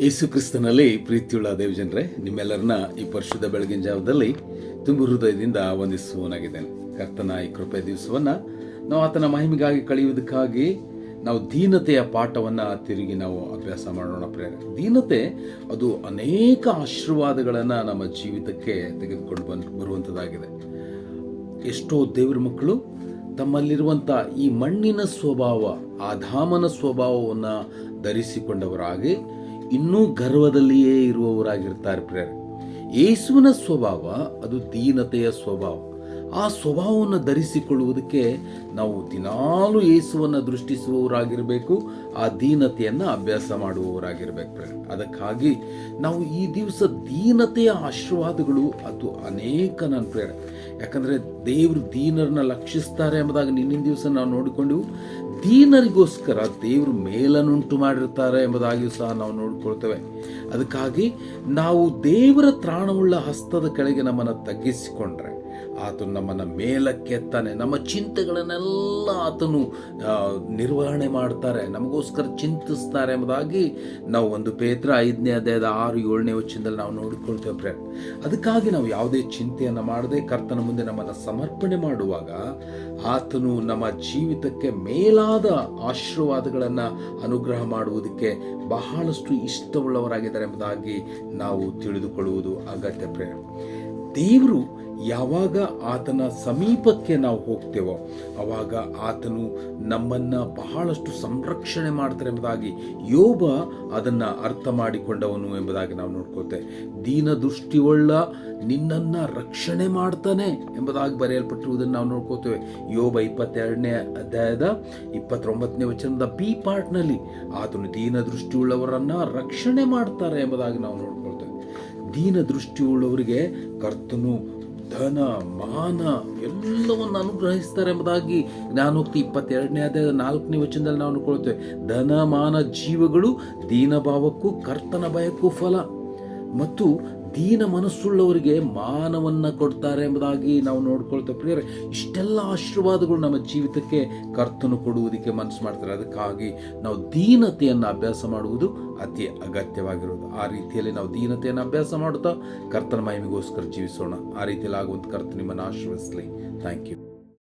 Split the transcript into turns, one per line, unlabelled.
ಯೇಸು ಕ್ರಿಸ್ತನಲ್ಲಿ ಪ್ರೀತಿಯುಳ್ಳ ದೇವಜನರೇ, ನಿಮ್ಮೆಲ್ಲರನ್ನ ಈ ಪರಿಶುದ್ಧ ಬೆಳಗಿನ ಜಾವದಲ್ಲಿ ತುಂಬ ಹೃದಯದಿಂದ ವಂದಿಸುವನಾಗಿದ್ದೇನೆ ಕರ್ತನ ಈ ಕೃಪೆ ದಿವಸವನ್ನ ನಾವು ಆತನ ಮಹಿಮೆಗಾಗಿ ಕಳೆಯುವುದಕ್ಕಾಗಿ ನಾವು ದೀನತೆಯ ಪಾಠವನ್ನ ತಿರುಗಿ ನಾವು ಅಭ್ಯಾಸ ಮಾಡೋಣ ಪ್ರೇರೆ ದೀನತೆ ಅದು ಅನೇಕ ಆಶೀರ್ವಾದಗಳನ್ನು ನಮ್ಮ ಜೀವಿತಕ್ಕೆ ತೆಗೆದುಕೊಂಡು ಬಂದು ಬರುವಂಥದ್ದಾಗಿದೆ ಎಷ್ಟೋ ದೇವರ ಮಕ್ಕಳು ತಮ್ಮಲ್ಲಿರುವಂಥ ಈ ಮಣ್ಣಿನ ಸ್ವಭಾವ ಆಧಾಮನ ಸ್ವಭಾವವನ್ನು ಧರಿಸಿಕೊಂಡವರಾಗಿ ಇನ್ನೂ ಗರ್ವದಲ್ಲಿಯೇ ಇರುವವರಾಗಿರ್ತಾರೆ ಪ್ರೇರೆ ಯೇಸುವಿನ ಸ್ವಭಾವ ಅದು ದೀನತೆಯ ಸ್ವಭಾವ. ಆ ಸ್ವಭಾವವನ್ನು ಧರಿಸಿಕೊಳ್ಳುವುದಕ್ಕೆ ನಾವು ದಿನಾಲು ಯೇಸುವನ್ನು ದೃಷ್ಟಿಸುವವರಾಗಿರಬೇಕು, ಆ ದೀನತೆಯನ್ನು ಅಭ್ಯಾಸ ಮಾಡುವವರಾಗಿರಬೇಕು ಪ್ರೇರೆ ಅದಕ್ಕಾಗಿ ನಾವು ಈ ದಿವಸ ದೀನತೆಯ ಆಶೀರ್ವಾದಗಳು ಅದು ಅನೇಕ ನನ್ನ ಪ್ರೇರೆ ಯಾಕಂದರೆ ದೇವರು ದೀನರನ್ನ ಲಕ್ಷಿಸ್ತಾರೆ ಎಂಬುದಾಗಿ ನಿನ್ನಿನ ದಿವಸ ನಾವು ನೋಡಿಕೊಂಡು ದೀನರಿಗೋಸ್ಕರ ದೇವರು ಮೇಲನ್ನುಂಟು ಮಾಡಿರ್ತಾರೆ ಎಂಬುದಾಗಿಯೂ ಸಹ ನಾವು ನೋಡಿಕೊಳ್ತೇವೆ. ಅದಕ್ಕಾಗಿ ನಾವು ದೇವರ ತ್ರಾಣವುಳ್ಳ ಹಸ್ತದ ಕೆಳಗೆ ನಮ್ಮನ್ನು ತಗ್ಗಿಸಿಕೊಂಡ್ರೆ ಆತನು ನಮ್ಮನ್ನು ಮೇಲಕ್ಕೆತ್ತಾನೆ. ನಮ್ಮ ಚಿಂತೆಗಳನ್ನೆಲ್ಲ ಆತನು ನಿರ್ವಹಣೆ ಮಾಡ್ತಾರೆ. ನಮಗೋಸ್ಕರ ಚಿಂತಿಸ್ತಾರೆ ಎಂಬುದಾಗಿ ನಾವು ಒಂದು ಪೇತ್ರ ಐದನೇ ಅಧ್ಯಾಯದ ಆರು ಏಳನೇ ವಚನದಲ್ಲಿ ನಾವು ನೋಡಿಕೊಳ್ತೇವೆ ಫ್ರೆಂಡ್. ಅದಕ್ಕಾಗಿ ನಾವು ಯಾವುದೇ ಚಿಂತೆಯನ್ನು ಮಾಡದೆ ಕರ್ತನ ಮುಂದೆ ನಮ್ಮನ್ನು ಸಮರ್ಪಣೆ ಮಾಡುವಾಗ ಆತನು ನಮ್ಮ ಜೀವಿತಕ್ಕೆ ಮೇಲಾದ ಆಶೀರ್ವಾದಗಳನ್ನು ಅನುಗ್ರಹ ಮಾಡುವುದಕ್ಕೆ ಬಹಳಷ್ಟು ಇಷ್ಟವುಳ್ಳವರಾಗಿದ್ದಾರೆ ಎಂಬುದಾಗಿ ನಾವು ತಿಳಿದುಕೊಳ್ಳುವುದು ಅಗತ್ಯ ಪ್ರೇಮ ದೇವರು ಯಾವಾಗ ಆತನ ಸಮೀಪಕ್ಕೆ ನಾವು ಹೋಗ್ತೇವೋ, ಅವಾಗ ಆತನು ನಮ್ಮನ್ನ ಬಹಳಷ್ಟು ಸಂರಕ್ಷಣೆ ಮಾಡ್ತಾರೆ ಎಂಬುದಾಗಿ ಯೋಬ ಅದನ್ನ ಅರ್ಥ ಮಾಡಿಕೊಂಡವನು ಎಂಬುದಾಗಿ ನಾವು ನೋಡ್ಕೋತೇವೆ ದೀನ ದೃಷ್ಟಿಯುಳ್ಳ ನಿನ್ನನ್ನ ರಕ್ಷಣೆ ಮಾಡ್ತಾನೆ ಎಂಬುದಾಗಿ ಬರೆಯಲ್ಪಟ್ಟಿರುವುದನ್ನು ನಾವು ನೋಡ್ಕೋತೇವೆ ಯೋಬ ಇಪ್ಪತ್ತೆರಡನೇ ಅಧ್ಯಾಯದ ಇಪ್ಪತ್ತೊಂಬತ್ತನೇ ವಚನದ ಬಿ ಪಾರ್ಟ್ನಲ್ಲಿ ಆತನು ದೀನ ದೃಷ್ಟಿಯುಳ್ಳವರನ್ನ ರಕ್ಷಣೆ ಮಾಡ್ತಾರೆ ಎಂಬುದಾಗಿ ನಾವು ನೋಡ್ಕೊಳ್ತೇವೆ. ದೀನ ದೃಷ್ಟಿಯುಳ್ಳವರಿಗೆ ಕರ್ತನು ಧನ, ಮಾನ ಎಲ್ಲವನ್ನು ಅನುಗ್ರಹಿಸ್ತಾರೆ ಎಂಬುದಾಗಿ ಜ್ಞಾನೋಕ್ತಿ ಇಪ್ಪತ್ತೆರಡನೇ ಅಧ್ಯಾಯದ ನಾಲ್ಕನೇ ವಚನದಲ್ಲಿ ನಾವು ಅನ್ಕೊಳ್ತೇವೆ ಧನ, ಮಾನ, ಜೀವಗಳು ದೀನಭಾವಕ್ಕೂ ಕರ್ತನ ಭಯಕ್ಕೂ ಫಲ. ಮತ್ತು ದೀನ ಮನಸ್ಸುಳ್ಳವರಿಗೆ ಮಾನವನ್ನ ಕೊಡ್ತಾರೆ ಎಂಬುದಾಗಿ ನಾವು ನೋಡ್ಕೊಳ್ತೇವೆ. ಪ್ರಿಯರೇ, ಇಷ್ಟೆಲ್ಲ ಆಶೀರ್ವಾದಗಳು ನಮ್ಮ ಜೀವಿತಕ್ಕೆ ಕರ್ತನು ಕೊಡುವುದಕ್ಕೆ ಮನಸ್ಸು ಮಾಡ್ತಾರೆ. ಅದಕ್ಕಾಗಿ ನಾವು ದೀನತೆಯನ್ನು ಅಭ್ಯಾಸ ಮಾಡುವುದು ಅತಿ ಅಗತ್ಯವಾಗಿರುವುದು. ಆ ರೀತಿಯಲ್ಲಿ ನಾವು ದೀನತೆಯನ್ನು ಅಭ್ಯಾಸ ಮಾಡುತ್ತಾ ಕರ್ತನ ಮಹಿಮೆಗೋಸ್ಕರ ಜೀವಿಸೋಣ. ಆ ರೀತಿಯಲ್ಲಿ ಆಗುವಂಥ ಕರ್ತ ನಿಮ್ಮನ್ನು ಆಶೀರ್ವದಿಸಲಿ. Thank you